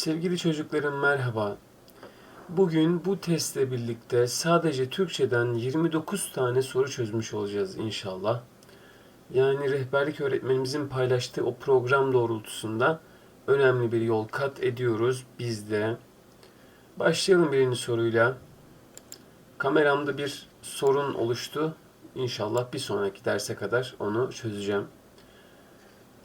Sevgili çocuklarım merhaba. Bugün bu testle birlikte sadece Türkçeden 29 tane soru çözmüş olacağız inşallah. Yani rehberlik öğretmenimizin paylaştığı o program doğrultusunda önemli bir yol kat ediyoruz biz de. Başlayalım birinci soruyla. Kameramda bir sorun oluştu. İnşallah bir sonraki derse kadar onu çözeceğim.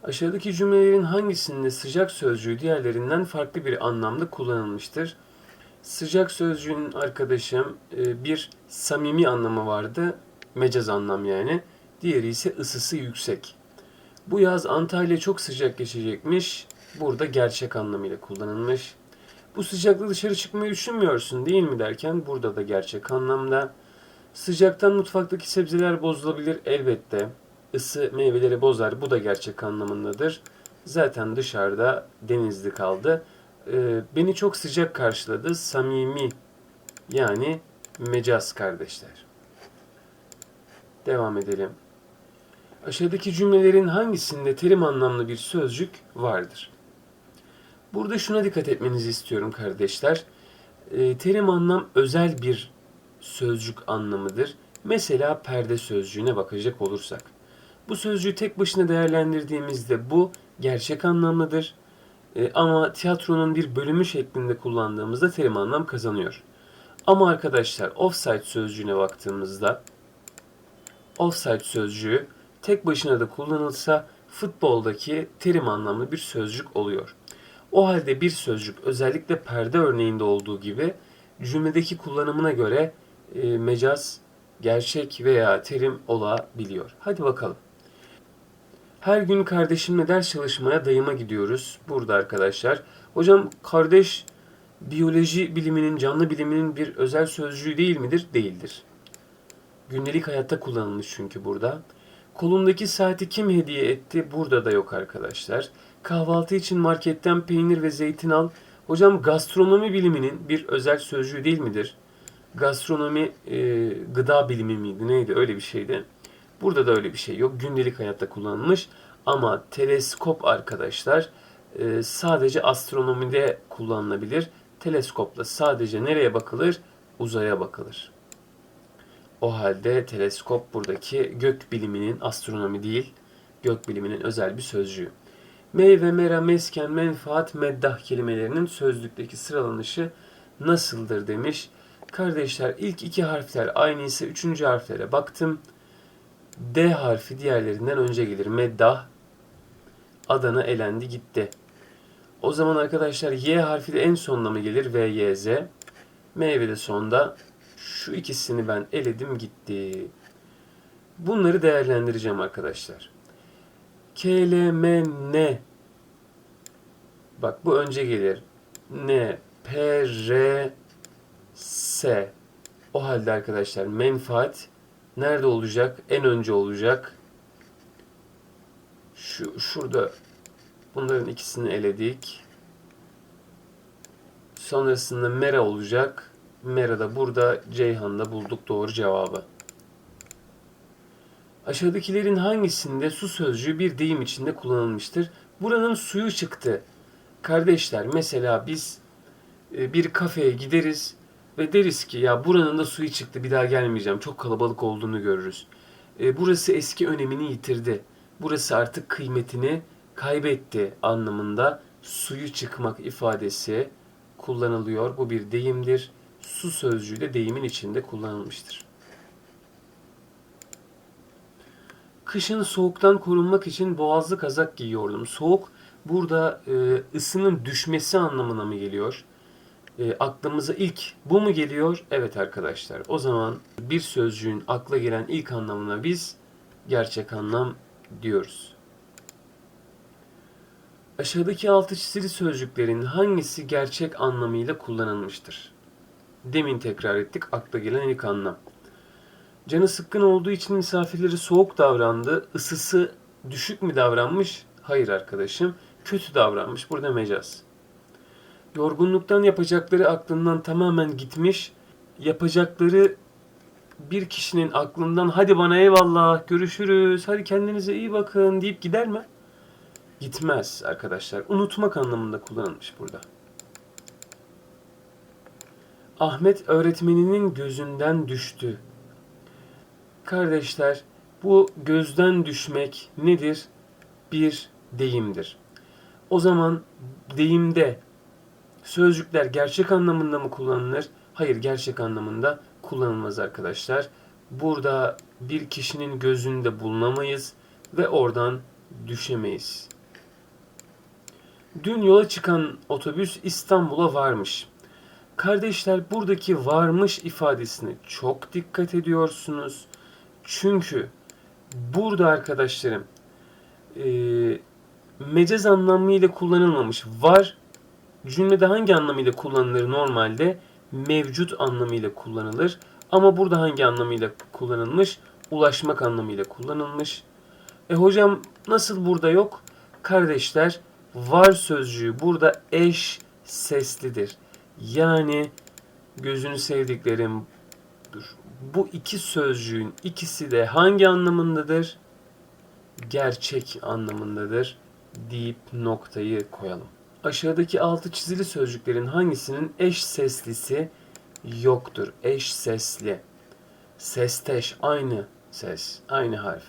Aşağıdaki cümlelerin hangisinde sıcak sözcüğü diğerlerinden farklı bir anlamda kullanılmıştır? Sıcak sözcüğün arkadaşım e, bir samimi anlamı vardı, mecaz anlam yani. Diğeri ise ısısı yüksek. Bu yaz Antalya çok sıcak geçecekmiş. Burada gerçek anlamıyla kullanılmış. Bu sıcakta dışarı çıkmayı düşünmüyorsun değil mi derken burada da gerçek anlamda. Sıcaktan mutfaktaki sebzeler bozulabilir elbette. Isı meyveleri bozar. Bu da gerçek anlamındadır. Zaten dışarıda denizli kaldı. Ee, beni çok sıcak karşıladı. Samimi yani mecaz kardeşler. Devam edelim. Aşağıdaki cümlelerin hangisinde terim anlamlı bir sözcük vardır? Burada şuna dikkat etmenizi istiyorum kardeşler. Ee, terim anlam özel bir sözcük anlamıdır. Mesela perde sözcüğüne bakacak olursak. Bu sözcüğü tek başına değerlendirdiğimizde bu gerçek anlamlıdır. E, ama tiyatronun bir bölümü şeklinde kullandığımızda terim anlam kazanıyor. Ama arkadaşlar offside sözcüğüne baktığımızda offside sözcüğü tek başına da kullanılsa futboldaki terim anlamlı bir sözcük oluyor. O halde bir sözcük özellikle perde örneğinde olduğu gibi cümledeki kullanımına göre e, mecaz, gerçek veya terim olabiliyor. Hadi bakalım. Her gün kardeşimle ders çalışmaya dayıma gidiyoruz. Burada arkadaşlar. Hocam kardeş biyoloji biliminin, canlı biliminin bir özel sözcüğü değil midir? Değildir. Gündelik hayatta kullanılmış çünkü burada. Kolundaki saati kim hediye etti? Burada da yok arkadaşlar. Kahvaltı için marketten peynir ve zeytin al. Hocam gastronomi biliminin bir özel sözcüğü değil midir? Gastronomi e, gıda bilimi miydi neydi öyle bir şeydi. Burada da öyle bir şey yok. Gündelik hayatta kullanılmış. Ama teleskop arkadaşlar e, sadece astronomide kullanılabilir. Teleskopla sadece nereye bakılır? Uzaya bakılır. O halde teleskop buradaki gök biliminin astronomi değil, gök biliminin özel bir sözcüğü. Meyve, mera, mesken, menfaat, meddah kelimelerinin sözlükteki sıralanışı nasıldır demiş. Kardeşler ilk iki harfler aynı ise üçüncü harflere baktım. D harfi diğerlerinden önce gelir. Meddah, Adana elendi gitti. O zaman arkadaşlar Y harfi de en sonuna mı gelir? V, Y, Z. Meyve de sonda. Şu ikisini ben eledim gitti. Bunları değerlendireceğim arkadaşlar. K, L, M, N. Bak bu önce gelir. N, P, R, S. O halde arkadaşlar menfaat nerede olacak? En önce olacak. Şu şurada bunların ikisini eledik. Sonrasında Mera olacak. Mera da burada Ceyhan'da bulduk doğru cevabı. Aşağıdakilerin hangisinde su sözcüğü bir deyim içinde kullanılmıştır? Buranın suyu çıktı. Kardeşler mesela biz e, bir kafeye gideriz ve deriz ki ya buranın da suyu çıktı bir daha gelmeyeceğim. Çok kalabalık olduğunu görürüz. E, burası eski önemini yitirdi. Burası artık kıymetini kaybetti anlamında suyu çıkmak ifadesi kullanılıyor. Bu bir deyimdir. Su sözcüğü de deyimin içinde kullanılmıştır. Kışın soğuktan korunmak için boğazlı kazak giyiyordum. Soğuk burada e, ısının düşmesi anlamına mı geliyor? E, aklımıza ilk bu mu geliyor? Evet arkadaşlar. O zaman bir sözcüğün akla gelen ilk anlamına biz gerçek anlam diyoruz. Aşağıdaki altı çizili sözcüklerin hangisi gerçek anlamıyla kullanılmıştır? Demin tekrar ettik akla gelen ilk anlam. Canı sıkkın olduğu için misafirleri soğuk davrandı. Isısı düşük mü davranmış? Hayır arkadaşım. Kötü davranmış. Burada mecaz. Yorgunluktan yapacakları aklından tamamen gitmiş. Yapacakları bir kişinin aklından hadi bana eyvallah görüşürüz hadi kendinize iyi bakın deyip gider mi? Gitmez arkadaşlar. Unutmak anlamında kullanılmış burada. Ahmet öğretmeninin gözünden düştü. Kardeşler, bu gözden düşmek nedir? Bir deyimdir. O zaman deyimde sözcükler gerçek anlamında mı kullanılır? Hayır, gerçek anlamında kullanılmaz arkadaşlar. Burada bir kişinin gözünde bulunamayız ve oradan düşemeyiz. Dün yola çıkan otobüs İstanbul'a varmış. Kardeşler buradaki varmış ifadesine çok dikkat ediyorsunuz. Çünkü burada arkadaşlarım e, mecaz anlamıyla kullanılmamış. Var cümlede hangi anlamıyla kullanılır normalde? Mevcut anlamıyla kullanılır. Ama burada hangi anlamıyla kullanılmış? Ulaşmak anlamıyla kullanılmış. E hocam nasıl burada yok? Kardeşler var sözcüğü burada eş seslidir. Yani gözünü sevdiklerim dur. Bu iki sözcüğün ikisi de hangi anlamındadır? Gerçek anlamındadır deyip noktayı koyalım. Aşağıdaki altı çizili sözcüklerin hangisinin eş seslisi yoktur? Eş sesli. Sesteş aynı ses, aynı harf.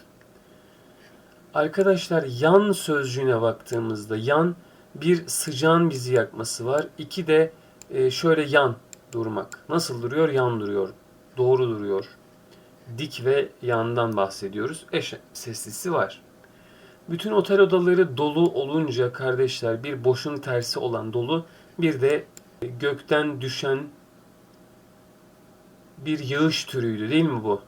Arkadaşlar yan sözcüğüne baktığımızda yan bir sıcağın bizi yakması var. İki de e, şöyle yan durmak. Nasıl duruyor? Yan duruyor. Doğru duruyor. Dik ve yandan bahsediyoruz. Eş seslisi var. Bütün otel odaları dolu olunca kardeşler bir boşun tersi olan dolu bir de gökten düşen bir yağış türüydü değil mi bu?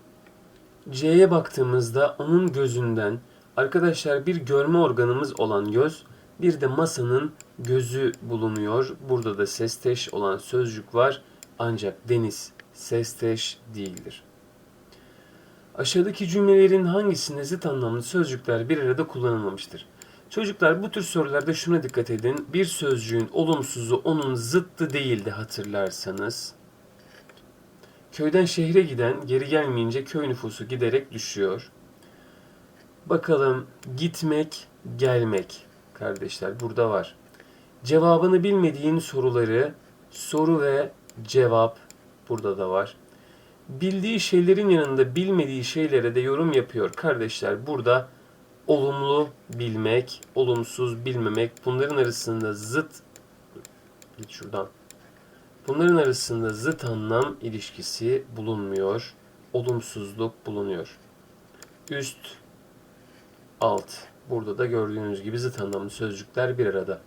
C'ye baktığımızda onun gözünden arkadaşlar bir görme organımız olan göz bir de masanın gözü bulunuyor. Burada da sesteş olan sözcük var ancak deniz sesteş değildir. Aşağıdaki cümlelerin hangisinde zıt anlamlı sözcükler bir arada kullanılmamıştır? Çocuklar bu tür sorularda şuna dikkat edin. Bir sözcüğün olumsuzu onun zıttı değildi hatırlarsanız. Köyden şehre giden geri gelmeyince köy nüfusu giderek düşüyor. Bakalım gitmek, gelmek kardeşler burada var. Cevabını bilmediğin soruları soru ve cevap burada da var. Bildiği şeylerin yanında bilmediği şeylere de yorum yapıyor kardeşler. Burada olumlu bilmek, olumsuz bilmemek bunların arasında zıt git şuradan. Bunların arasında zıt anlam ilişkisi bulunmuyor. Olumsuzluk bulunuyor. Üst, alt. Burada da gördüğünüz gibi zıt anlamlı sözcükler bir arada.